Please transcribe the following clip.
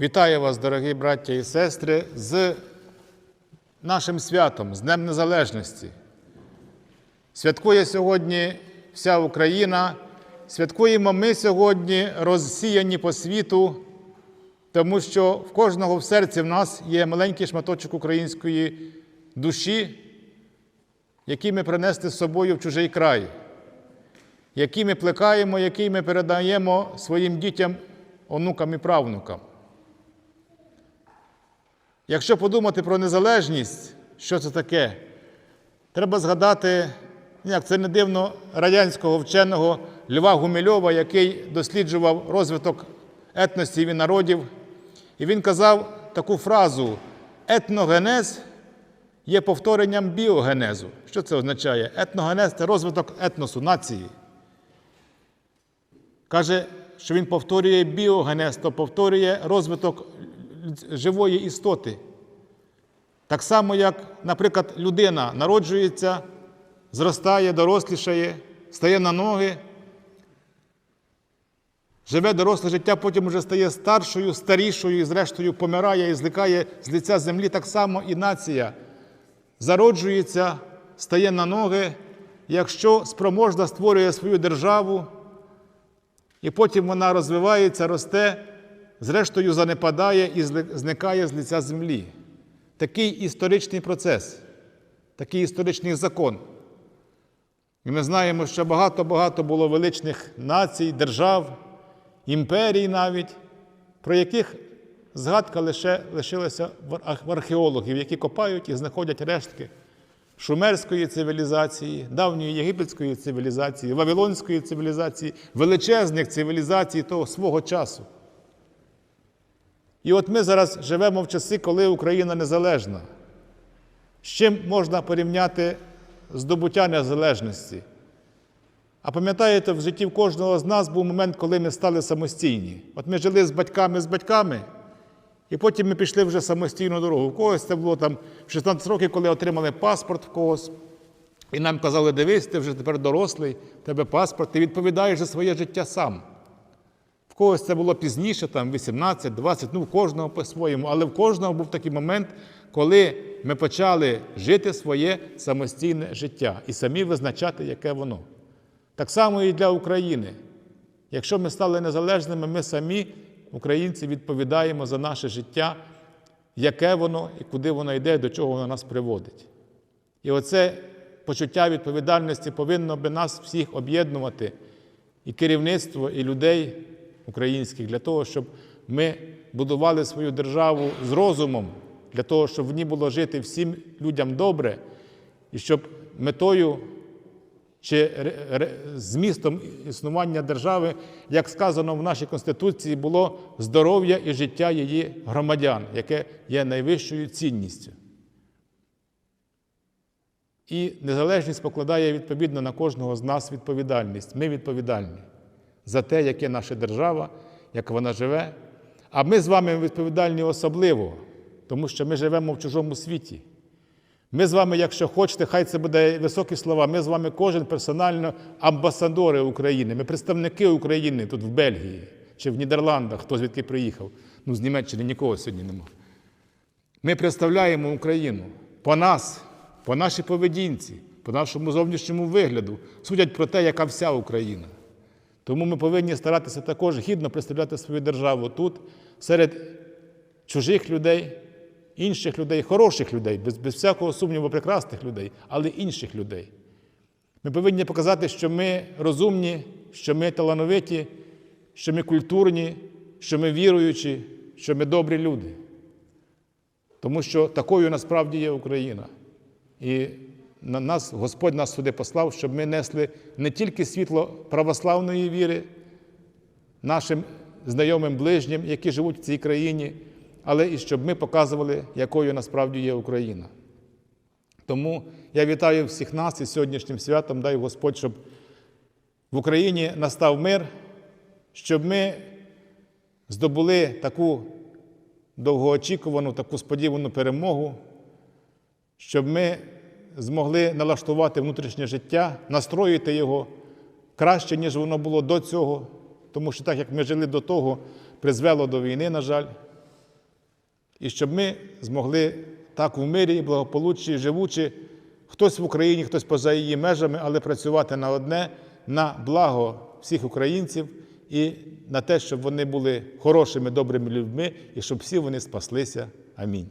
Вітаю вас, дорогі браття і сестри, з нашим святом, з Днем Незалежності. Святкує сьогодні вся Україна, святкуємо ми сьогодні розсіяні по світу, тому що в кожного в серці в нас є маленький шматочок української душі, який ми принесли з собою в чужий край, який ми плекаємо, який ми передаємо своїм дітям, онукам і правнукам. Якщо подумати про незалежність, що це таке, треба згадати, як це не дивно, радянського вченого Льва Гумільова, який досліджував розвиток етносів і народів. І він казав таку фразу: етногенез є повторенням біогенезу. Що це означає? Етногенез це розвиток етносу, нації. Каже, що він повторює біогенез, то повторює розвиток живої істоти. Так само, як, наприклад, людина народжується, зростає, дорослішає, стає на ноги, живе доросле життя, потім вже стає старшою, старішою і, зрештою, помирає і зникає з лиця землі. Так само і нація зароджується, стає на ноги, якщо спроможна створює свою державу, і потім вона розвивається, росте, зрештою занепадає і зникає з лиця землі. Такий історичний процес, такий історичний закон. І ми знаємо, що багато-багато було величних націй, держав, імперій навіть, про яких згадка лише лишилася в археологів, які копають і знаходять рештки шумерської цивілізації, давньої єгипетської цивілізації, вавилонської цивілізації, величезних цивілізацій того свого часу. І от ми зараз живемо в часи, коли Україна незалежна. З чим можна порівняти здобуття незалежності? А пам'ятаєте, в житті кожного з нас був момент, коли ми стали самостійні. От ми жили з батьками з батьками, і потім ми пішли вже самостійну дорогу. В когось це було там в 16 років, коли отримали паспорт в когось. І нам казали, дивись, ти вже тепер дорослий, в тебе паспорт, ти відповідаєш за своє життя сам. Когось це було пізніше, там 18, 20, ну в кожного по-своєму, але в кожного був такий момент, коли ми почали жити своє самостійне життя і самі визначати, яке воно. Так само і для України. Якщо ми стали незалежними, ми самі, українці, відповідаємо за наше життя, яке воно і куди воно йде, до чого воно нас приводить. І оце почуття відповідальності повинно би нас всіх об'єднувати, і керівництво, і людей українських, для того, щоб ми будували свою державу з розумом, для того, щоб в ній було жити всім людям добре, і щоб метою чи змістом існування держави, як сказано в нашій Конституції, було здоров'я і життя її громадян, яке є найвищою цінністю. І незалежність покладає відповідно на кожного з нас відповідальність. Ми відповідальні за те, яке наша держава, як вона живе. А ми з вами відповідальні особливо, тому що ми живемо в чужому світі. Ми з вами, якщо хочете, хай це буде високі слова. Ми з вами кожен персонально амбасадори України. Ми представники України тут в Бельгії чи в Нідерландах, хто звідки приїхав. Ну, з Німеччини нікого сьогодні нема. Ми представляємо Україну по нас, по нашій поведінці, по нашому зовнішньому вигляду. Судять про те, яка вся Україна. Тому ми повинні старатися також гідно представляти свою державу тут, серед чужих людей інших людей, хороших людей, без, без всякого сумніву, прекрасних людей, але інших людей. Ми повинні показати, що ми розумні, що ми талановиті, що ми культурні, що ми віруючі, що ми добрі люди. Тому що такою насправді є Україна. І на нас, Господь нас сюди послав, щоб ми несли не тільки світло православної віри нашим знайомим ближнім, які живуть в цій країні але і щоб ми показували, якою насправді є Україна. Тому я вітаю всіх нас із сьогоднішнім святом, дай Господь, щоб в Україні настав мир, щоб ми здобули таку довгоочікувану, таку сподівану перемогу, щоб ми змогли налаштувати внутрішнє життя, настроїти його краще, ніж воно було до цього, тому що так, як ми жили до того, призвело до війни, на жаль. і щоб ми змогли так в мирі і благополуччі, живучи, хтось в Україні, хтось поза її межами, але працювати на одне, на благо всіх українців і на те, щоб вони були хорошими, добрими людьми, і щоб всі вони спаслися. Амінь.